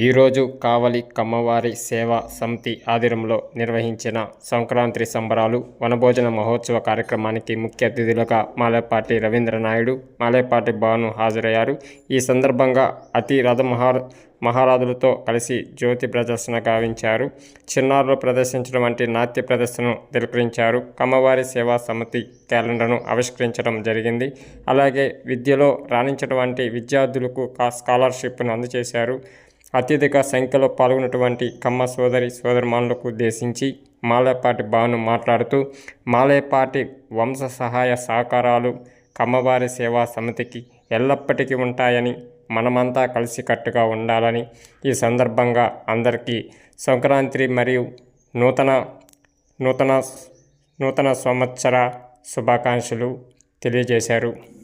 ఈరోజు కావలి కమ్మవారి సేవా సమితి ఆధ్వర్యంలో నిర్వహించిన సంక్రాంతి సంబరాలు వనభోజన మహోత్సవ కార్యక్రమానికి ముఖ్య అతిథులుగా మాలేపాటి రవీంద్ర నాయుడు మాలేపాటి భాను హాజరయ్యారు. ఈ సందర్భంగా అతి రథ మహా మహారాజులతో కలిసి జ్యోతి ప్రదర్శన గావించారు. చిన్నారులు ప్రదర్శించడం వంటి నాట్య ప్రదర్శనను తిలకరించారు. కమ్మవారి సేవా సమితి క్యాలెండర్ను ఆవిష్కరించడం జరిగింది. అలాగే విద్యలో రాణించడం వంటి విద్యార్థులకు కా- స్కాలర్షిప్ను అందజేశారు. అత్యధిక సంఖ్యలో పాల్గొన్నటువంటి కమ్మ సోదరి సోదరిమానులకు ఉద్దేశించి మాలేపాటి భాను మాట్లాడుతూ మాలేపాటి వంశ సహాయ సహకారాలు కమ్మవారి సేవా సమితికి ఎల్లప్పటికీ ఉంటాయని మనమంతా కలిసికట్టుగా ఉండాలని ఈ సందర్భంగా అందరికీ సంక్రాంతి మరియు నూతన నూతన నూతన సంవత్సర శుభాకాంక్షలు తెలియజేశారు.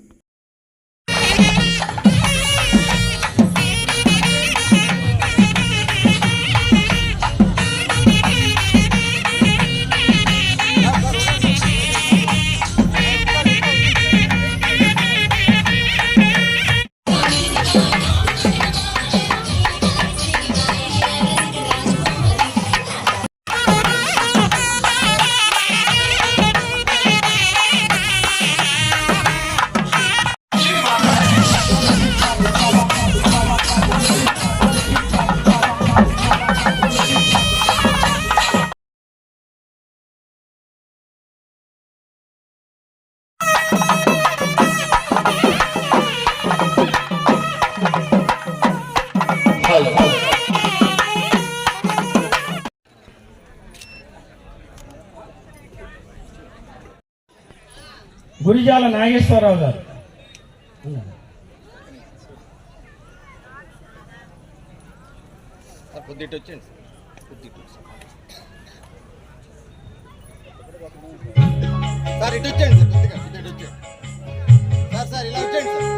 గురిజాల నాగేశ్వరరావు గారు. సార్ వచ్చేయండి ఇటు వచ్చేయండి. సార్ సార్ ఇలా వచ్చేయండి sir.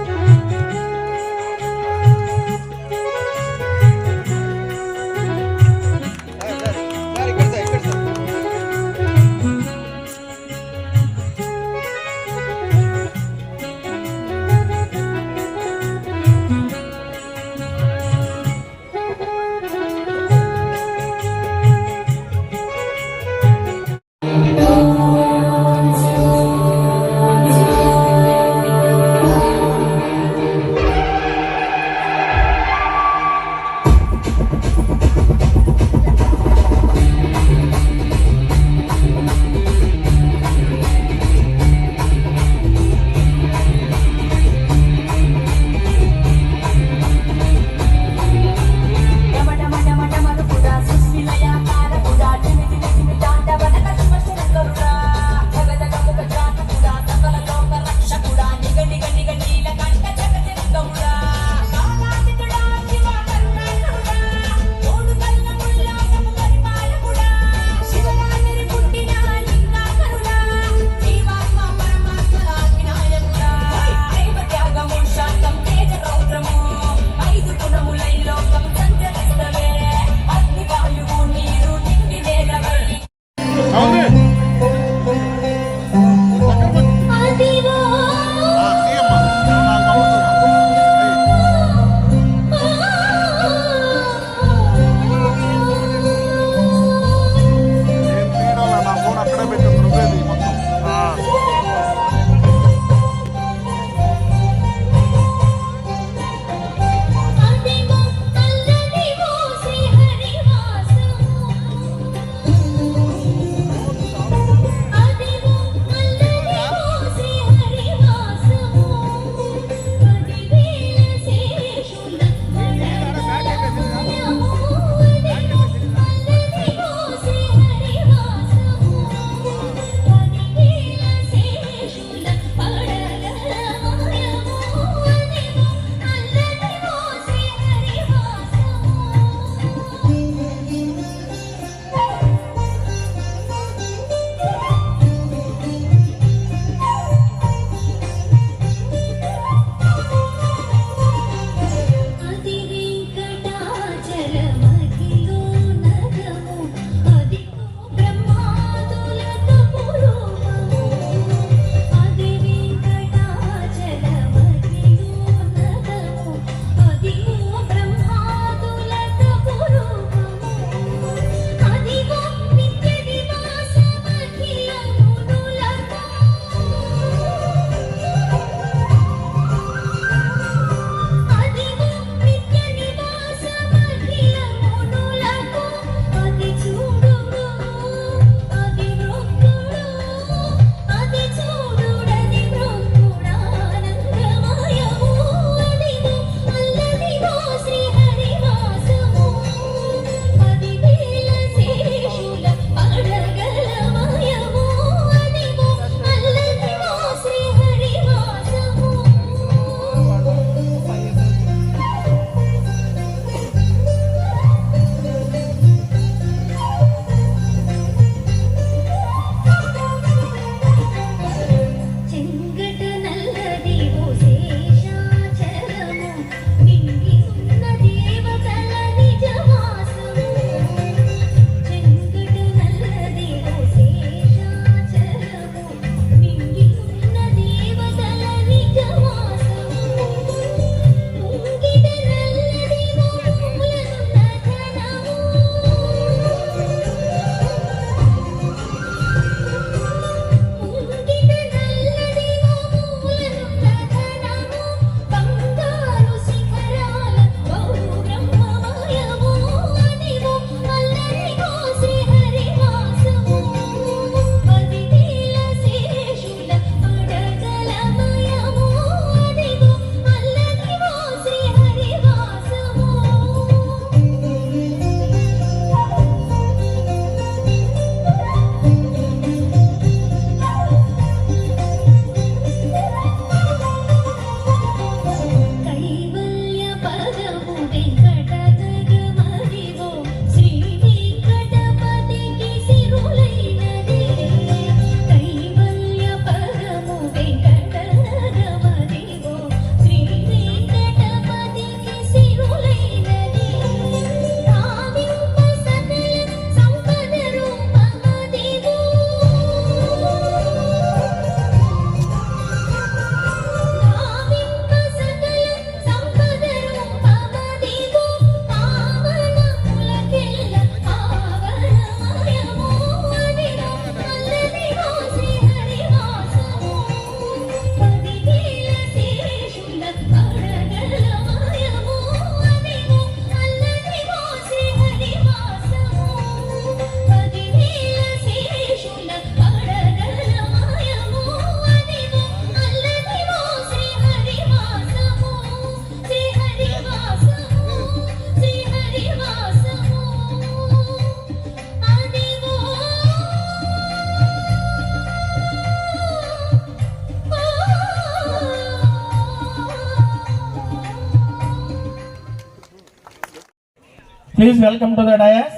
Please welcome to the dais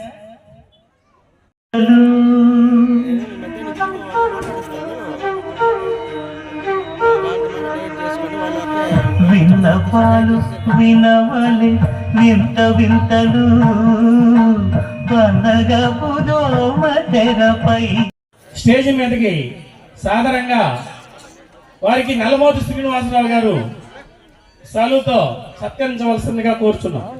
విన్నపాలు వినవలే వింత వింతలు. పండగపు దోమ తెరపై. స్టేజ్ మీదకి సాధారణంగా వారికి నల్లమోతు శ్రీనివాసరావు గారు సలుతో సత్కరించవలసిందిగా కోరుచున్నాం.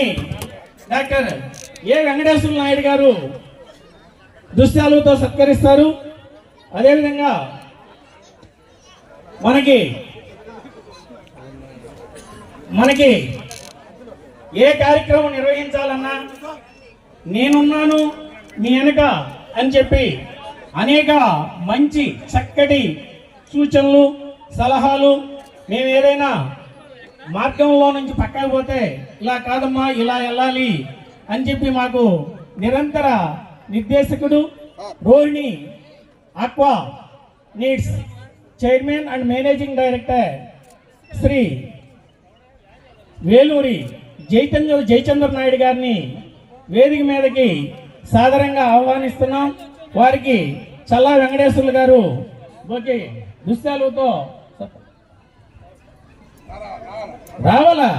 వారిని డాక్టర్ ఏ వెంకటేశ్వర నాయుడు గారు దుశ్యాలతో సత్కరిస్తారు. అదేవిధంగా మనకి మనకి ఏ కార్యక్రమం నిర్వహించాలన్నా నేనున్నాను మీ వెనుక అని చెప్పి అనేక మంచి చక్కటి సూచనలు సలహాలు మేము ఏదైనా మార్గంలో నుంచి పక్కకు పోతే ఇలా కాదమ్మా ఇలా వెళ్ళాలి అని చెప్పి మాకు నిరంతర నిర్దేశకుడు Rohini aqua needs chairman and managing director Shri Veluri Jaichandra Jayachandra Naidu గారిని వేదిక మీదకి సాదరంగా ఆహ్వానిస్తున్నాం. వారికి చల్లా వెంకటేశ్వర్లు గారు ఓకే దుశ్యాలతో రావాలా?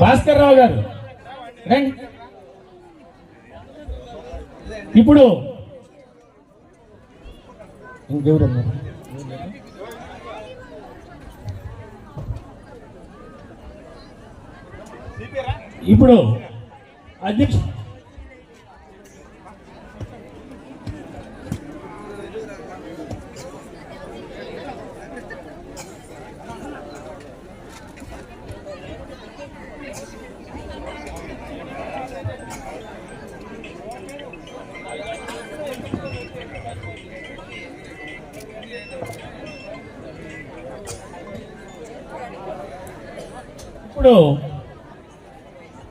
భాస్కర్ రావు గారు రండి. ఇప్పుడు ఇంకెవరున్నారు ఇప్పుడు అధ్యక్ష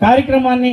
కార్యక్రమాన్ని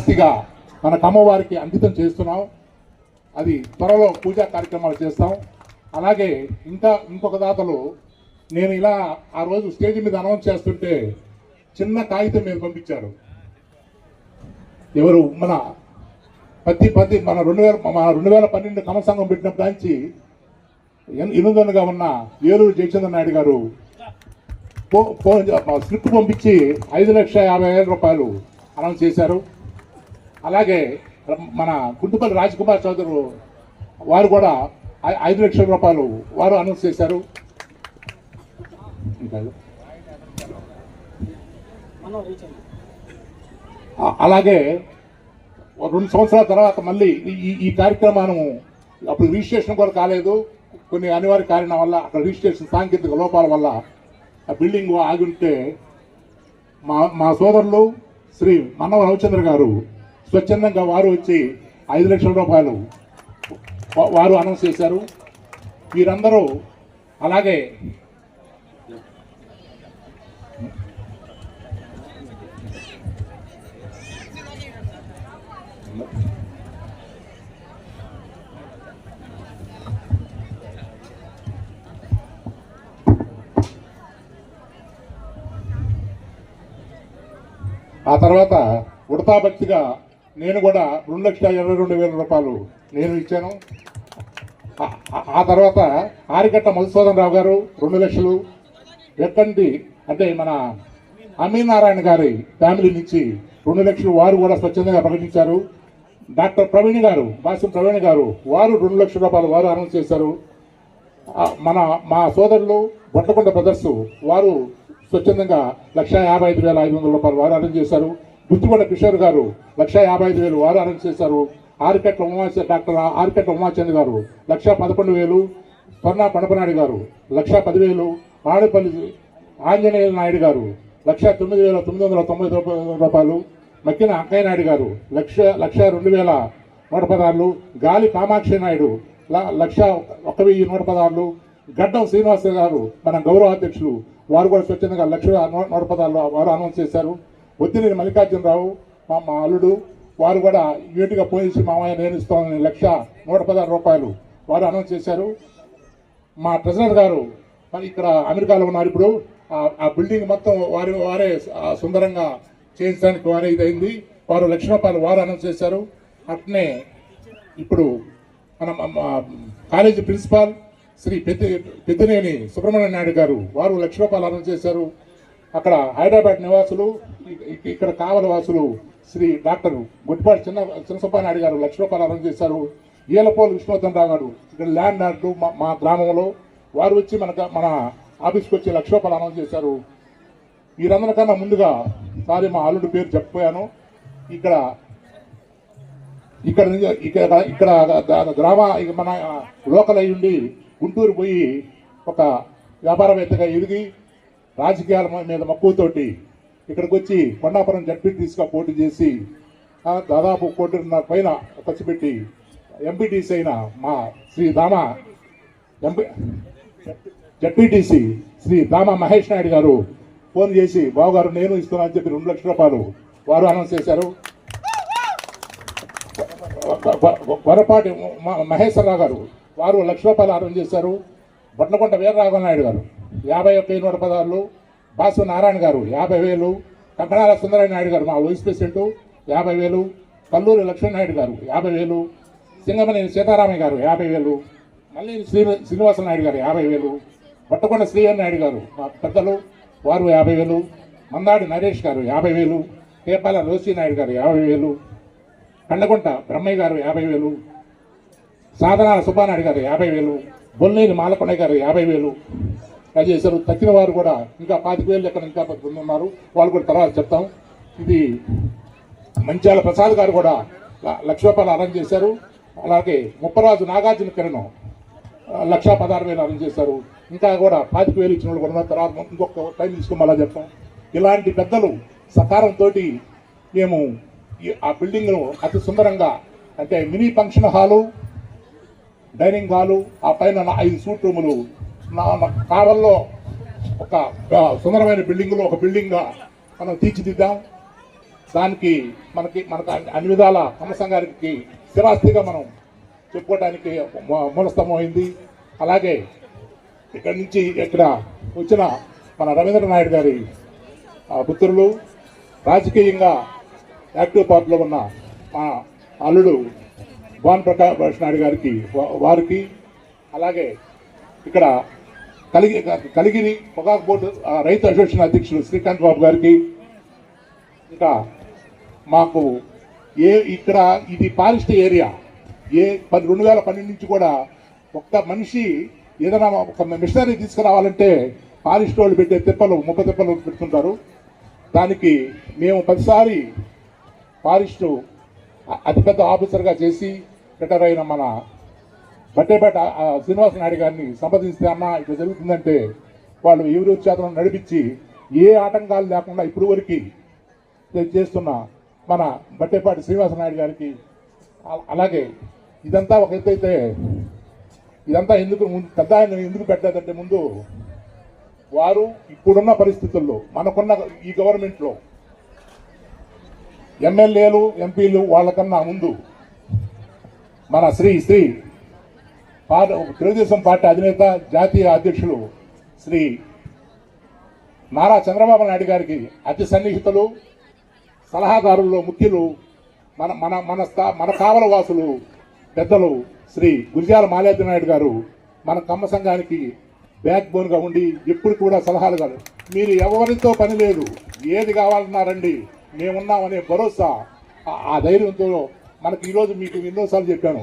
ఆస్తిగా మన కమ్మవారికి అంకితం చేస్తున్నాం. అది త్వరలో పూజా కార్యక్రమాలు చేస్తాం. అలాగే ఇంకా ఇంకొక దాతలు నేను ఇలా ఆ రోజు స్టేజ్ మీద అనౌన్స్ చేస్తుంటే చిన్న కాగితం మీద పంపించారు. ఎవరు? మన పత్తి పత్తి మన రెండు వేల మన రెండు వేల పన్నెండు కమ సంఘం పెట్టినప్పటి నుంచి ఎనుదనుగా ఉన్న ఏలూరు జయచంద్ర నాయుడు గారు ఫో- ఫోన్ స్క్రిప్ట్ పంపించి ఐదు లక్షల యాభై వేల రూపాయలు అనౌన్స్ చేశారు. అలాగే మన గుంటుపల్లి రాజ్కుమార్ చౌదరు వారు కూడా ఐదు లక్షల రూపాయలు వారు అనౌన్స్ చేశారు. అలాగే రెండు సంవత్సరాల తర్వాత మళ్ళీ ఈ- ఈ ఈ కార్యక్రమాన్ని అప్పుడు రిజిస్ట్రేషన్ కూడా కాలేదు. కొన్ని అనివార్య కారణం వల్ల అక్కడ రిజిస్ట్రేషన్ సాంకేతిక లోపాల వల్ల ఆ బిల్డింగ్ ఆగి ఉంటే మా మా సోదరులు శ్రీ మన్నవ రవిచంద్ర గారు స్వచ్ఛందంగా వారు వచ్చి ఐదు లక్షల రూపాయలు వారు అనౌన్స్ చేశారు. వీరందరూ అలాగే ఆ తర్వాత ఉడతాభక్తిగా నేను కూడా రెండు లక్షల ఇరవై రెండు వేల రూపాయలు నేను ఇచ్చాను. ఆ- తర్వాత ఆరికట్ట మధుసూదన్ రావు గారు రెండు లక్షలు. ఎక్కండి అంటే మన అమీనారాయణ గారి ఫ్యామిలీ నుంచి రెండు లక్షలు వారు కూడా స్వచ్ఛందంగా ప్రకటించారు. డాక్టర్ ప్రవీణ్ గారు బాసిం ప్రవీణ్ గారు వారు రెండు లక్షల రూపాయలు వారు అనౌన్స్ చేశారు. మన మా సోదరులు బొట్టకొండ బ్రదర్స్ వారు స్వచ్ఛందంగా లక్ష యాభై ఐదు వేల ఐదు వందల రూపాయలు వారు అరేంజ్ చేశారు. గుత్తికొండ కిషోర్ గారు లక్ష యాభై ఐదు వేలు వారు అరెస్ట్ చేశారు. ఆరికట్ల ఉమాచ డాక్టర్ ఆరికట్ల ఉమాచంద్ గారు లక్ష పదకొండు వేలు. స్వర్ణ పడపనాయుడు గారు లక్ష పదివేలు. ఆడపల్లి ఆంజనేయ నాయుడు గారు లక్ష తొమ్మిది వేల తొమ్మిది వందల తొంభై రూపాయలు. మక్కిన అక్కయ్య నాయుడు గారు లక్ష లక్ష రెండు వేల నూట పదహారులు. గాలి కామాక్షి నాయుడు ల- లక్ష ఒక వెయ్యి నూట పదహారులు. గడ్డం శ్రీనివాస గారు మన గౌరవ అధ్యక్షులు. వారు కూడా స్వచ్ఛందంగా లక్ష నూట పదహారులు వారు అనౌన్స్ చేశారు. వద్దినేని మల్లికార్జునరావు మా మా అల్లుడు వారు కూడా యూనిట్గా పోయేసి మామయ్య నేను లక్ష నూట పదహారు రూపాయలు వారు అనౌన్స్ చేశారు. మా ట్రెజరర్ గారు మరి ఇక్కడ అమెరికాలో ఉన్నారు ఇప్పుడు ఆ- ఆ బిల్డింగ్ మొత్తం వారి వారే సుందరంగా చేయించడానికి వారే ఇదైంది. వారు లక్ష రూపాయలు వారు అనౌన్స్ చేశారు. అట్నే ఇప్పుడు మన మన కాలేజీ ప్రిన్సిపాల్ శ్రీ పెద్ద పెద్దనేని సుబ్రహ్మణ్య నాయుడు గారు వారు లక్ష రూపాయలు అనౌన్స్ చేశారు. అక్కడ హైదరాబాద్ నివాసులు ఇక్కడ కావల వాసులు శ్రీ డాక్టర్ గుట్టిపాటి చిన్న చిన్నసుబ్బానాయుడు గారు లక్ష రూపాయలు అనౌన్స్ చేశారు. ఈలపోలు విష్ణువర్ధన్ రావు గారు ఇక్కడ ల్యాండ్ నాట్లు మా- గ్రామంలో వారు వచ్చి మన మన ఆఫీస్కి వచ్చి లక్ష రూపాయలు అనౌన్స్ చేశారు. వీరందరికన్నా ముందుగా సారీ మా అల్లుడి పేరు చెప్పిపోయాను ఇక్కడ ఇక్కడ ఇక్కడ ఇక్కడ గ్రామ మన లోకల్ అయి ఉండి గుంటూరు పోయి ఒక వ్యాపారవేత్తగా ఎదిగి రాజకీయాల మీద మక్కువతోటి ఇక్కడికి వచ్చి కొండాపురం జడ్పీటీసీగా పోటీ చేసి దాదాపు కోటిన్నర పైన ఖర్చు పెట్టి ఎంపీటీసీ అయిన మా శ్రీ దామ ఎంపీ జడ్పీటీసీ శ్రీ దామ మహేష్ నాయుడు గారు ఫోన్ చేసి బావగారు నేను ఇస్తున్నానని చెప్పి రెండు లక్షల రూపాయలు వారు అనౌన్స్ చేశారు. వరపాటి మహేశ్వరరావు గారు వారు లక్ష రూపాయలు ఆర్డర్ చేశారు. బట్నకొండ వీరరాఘవ నాయుడు గారు యాభై ఒక్క నూట పదహారులు బాసు నారాయణ గారు యాభై వేలు కంకణాల సుందరయ్య నాయుడు గారు మా వైస్ ప్రెసిడెంట్ యాభై వేలు కల్లూరి లక్ష్మీనాయుడు గారు యాభై వేలు సింగమనేని సీతారామయ్య గారు యాభై వేలు మళ్ళీ శ్రీ శ్రీనివాస నాయుడు గారు యాభై వేలు పట్టకొండ శ్రీహరి నాయుడు గారు మా పెద్దలు వారు యాభై వేలు మందాడి నరేష్ గారు యాభై వేలు కేపాల రోసీ నాయుడు గారు యాభై వేలు కండగుంట బ్రహ్మయ్య గారు యాభై వేలు సాధనాల సుబ్బానాయుడు గారు యాభై వేలు బొల్లేని మాలకొండ గారు యాభై వేలు చేశారు తక్కిన వారు కూడా ఇంకా పాతిక వేలు ఎక్కడ ఇంకా కొంతమంది ఉన్నారు వాళ్ళు కూడా తర్వాత చెప్తాం. ఇది మంచాల ప్రసాద్ గారు కూడా లక్ష రూపాయలు అరేంజ్ చేశారు. అలాగే ముప్పరాజు నాగార్జున కిరణం లక్షా లక్ష పదహారు వేలు అరేంజ్ చేశారు. ఇంకా కూడా పాతిక వేలు ఇచ్చిన వాళ్ళు కూడా ఉన్నారు. తర్వాత ఇంకొక టైం తీసుకోమలా చెప్తాం. ఇలాంటి పెద్దలు సకారంతో మేము ఈ- ఆ బిల్డింగ్ను అతి సుందరంగా అంటే mini function hall dining hall ఆ పైన నా ఐదు సూట్ రూములు నా నా కావల్లో ఒక సుందరమైన బిల్డింగ్లో ఒక బిల్డింగ్గా మనం తీర్చిదిద్దాం. దానికి మనకి మనకు అన్ని- అన్ని విధాల కమ్మ గారికి స్థిరాస్తిగా మనం చెప్పుకోవడానికి మూలస్తమైంది అయింది. అలాగే ఇక్కడి నుంచి ఇక్కడ వచ్చిన మన రవీంద్ర నాయుడు గారి పుత్రులు రాజకీయంగా యాక్టివ్ పార్టీలో ఉన్న మా అల్లుడు భాన్ ప్రకాష్ నాయుడు గారికి వారికి అలాగే ఇక్కడ కలిగి కలిగిరి పొగాకు బోర్డు రైతు అసోసియేషన్ అధ్యక్షుడు శ్రీకాంత్ బాబు గారికి. ఇంకా మాకు ఏ ఇక్కడ ఇది ఫారెస్ట్ ఏరియా ఏ పది రెండు వేల పన్నెండు నుంచి కూడా ఒక్క మనిషి ఏదైనా ఒక మిషనరీ తీసుకురావాలంటే ఫారెస్ట్ వాళ్ళు పెట్టే తిప్పలు ముప్ప తిప్పలు పెడుతుంటారు. దానికి మేము ప్రతిసారి ఫారెస్ట్ అతిపెద్ద ఆఫీసర్గా చేసి రిటైర్ అయిన మన బట్టేపేట శ్రీనివాస నాయుడు గారిని సంప్రదిస్తే అన్న ఇట్లా జరుగుతుందంటే వాళ్ళు ఎవరి చేతను నడిపించి ఏ ఆటంకాలు లేకుండా ఇప్పుడు వరకు చేస్తున్న మన బట్టేపాటి శ్రీనివాస నాయుడు గారికి అలాగే ఇదంతా ఒక ఎత్తైతే ఇదంతా ఎందుకు ముందు పెద్ద ఆయన ఎందుకు పెట్టలేదంటే ముందు వారు ఇప్పుడున్న పరిస్థితుల్లో మనకున్న ఈ గవర్నమెంట్లో ఎమ్మెల్యేలు ఎంపీలు వాళ్ళకన్నా ముందు మన శ్రీ శ్రీ పార్టీ తెలుగుదేశం పార్టీ అధినేత జాతీయ అధ్యక్షులు శ్రీ నారా చంద్రబాబు నాయుడు గారికి అతి సన్నిహితులు సలహాదారుల్లో ముఖ్యులు మన మన మన స్థా- మన కావల వాసులు పెద్దలు శ్రీ గురిజాల మాలేద్ర నాయుడు గారు మన కమ్మ సంఘానికి బ్యాక్ బోన్గా ఉండి ఎప్పుడు కూడా సలహాలు గారు మీరు ఎవరితో పని లేదు ఏది కావాలన్నారండి మేమున్నామనే భరోసా ఆ ధైర్యంతో మనకి ఈరోజు మీకు ఎన్నోసార్లు చెప్పాను.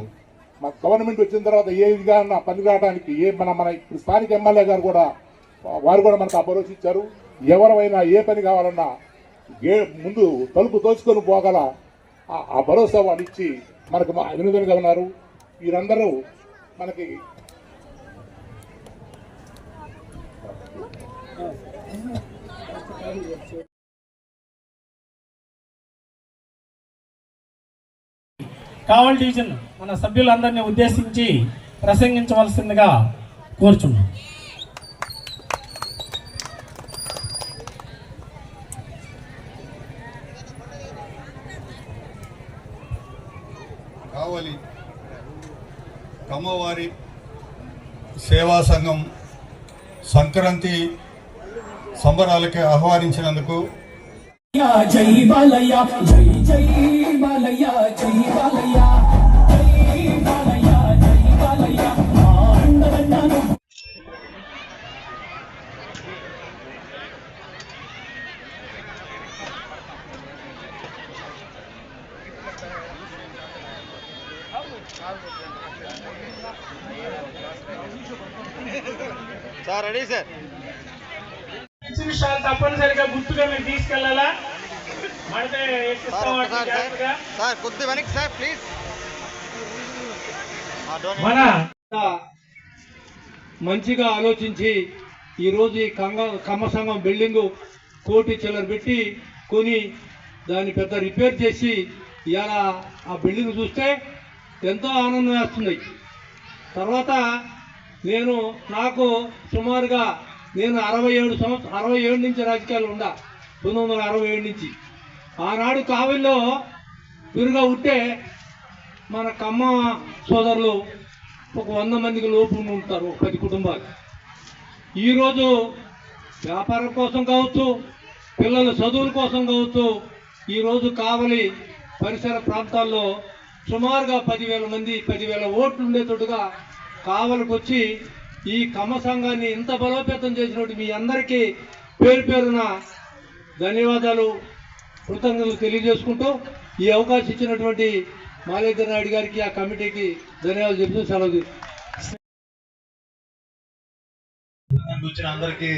మా గవర్నమెంట్ వచ్చిన తర్వాత ఏ విధంగా పని రావడానికి ఏ మన మన ఇప్పుడు స్థానిక ఎమ్మెల్యే గారు కూడా వారు కూడా మనకు ఆ భరోసా ఇచ్చారు ఎవరైనా ఏ పని కావాలన్నా ఏ ముందు తలుపు తోచుకొని పోగల ఆ- భరోసా వాళ్ళు ఇచ్చి మనకు మా ఉన్నారు. వీరందరూ మనకి కావల్ డివిజన్ మన సభ్యులందరినీ ఉద్దేశించి ప్రసంగించవలసిందిగా కోరుచున్నాం. కావలి కమ్మవారి సేవా సంఘం సంక్రాంతి సంబరాలకి ఆహ్వానించినందుకు జై బాలయ్య జై జై బాలయ్య జై బాలయ్య జై బాలయ్య జై బాలయ్య మా అండదండాను సార్ రెడీ సార్ మంచి విషయాలు తప్పనిసరిగా గుర్తుగా మీరు తీసుకెళ్ళాలా మడితే సార్ ఎక్కిస్తాం వాటిని ఒక్కసారి సార్. జాగ్రత్తగా. సార్ కొద్ది వెనక్కి సార్ ప్లీజ్. మన మంచిగా ఆలోచించి ఈరోజు ఈ కంగ కమ్మ సంఘం బిల్డింగు కోటి చిల్లర పెట్టి కొని దాన్ని పెద్ద రిపేర్ చేసి ఇవాళ ఆ బిల్డింగ్ చూస్తే ఎంతో ఆనందం వేస్తుంది. తర్వాత నేను నాకు సుమారుగా నేను అరవై ఏడు సంవత్సరం అరవై ఏడు నుంచి రాజకీయాలు ఉండా. పంతొమ్మిది వందల అరవై ఏడు నుంచి. ఆనాడు కావిల్లో విరుగా ఉంటే మన కమ్మ సోదరులు ఒక వంద మందికి లోపు ఉంటారు పది కుటుంబాలు. ఈరోజు వ్యాపారం కోసం కావచ్చు పిల్లల చదువుల కోసం కావచ్చు ఈరోజు కావలి పరిసర ప్రాంతాల్లో సుమారుగా పదివేల మంది పదివేల ఓట్లు ఉండేటట్టుగా కావలికి వచ్చి ఈ కమ్మ సంఘాన్ని ఇంత బలోపేతం చేసినట్టు మీ అందరికీ పేరు పేరున ధన్యవాదాలు. కృతజ్ఞతలు తెలియజేసుకుంటూ ఈ అవకాశం ఇచ్చినటువంటి మాలేకర్ నాయుడు గారికి ఆ కమిటీకి ధన్యవాదాలు చెప్తూ సెలవు వచ్చిన అందరికీ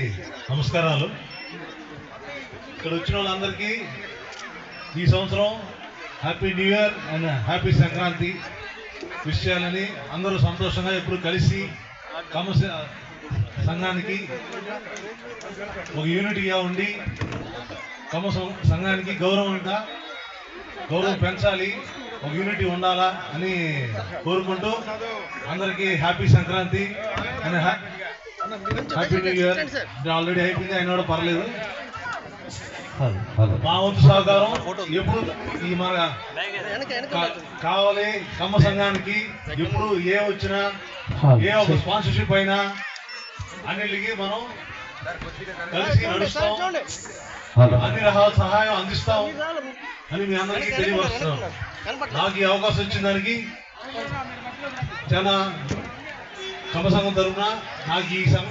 నమస్కారాలు. ఇక్కడ వచ్చిన వాళ్ళందరికీ ఈ సంవత్సరం happy new year and happy Sankranti wish చేయాలని అందరూ సంతోషంగా ఎప్పుడు కలిసి కమస సంఘానికి ఒక యూనిటీగా ఉండి కమ సం- సంఘానికి గౌరవంగా గౌరవం పెంచాలి. ఒక యూనిటీ ఉండాలా అని కోరుకుంటూ అందరికీ happy Sankranti and happy new year already అయిపోయింది అయినా కూడా పర్లేదు. మా వంతు సహకారం ఎప్పుడు ఈ మన కావాలి కమ్మ సంఘానికి. ఎప్పుడు ఏ వచ్చినా ఏ ఒక స్పాన్సర్షిప్ అయినా అన్నిటికీ మనం కలిసి నడుస్తాం అన్ని రకాల సహాయం అందిస్తాం. అని మీ అందరికీ తెలియవస్తున్నాం నాకు ఈ అవకాశం ఇచ్చిన దానికి చాలా కమ్మ సంఘం తరఫున నాకు ఈ సం-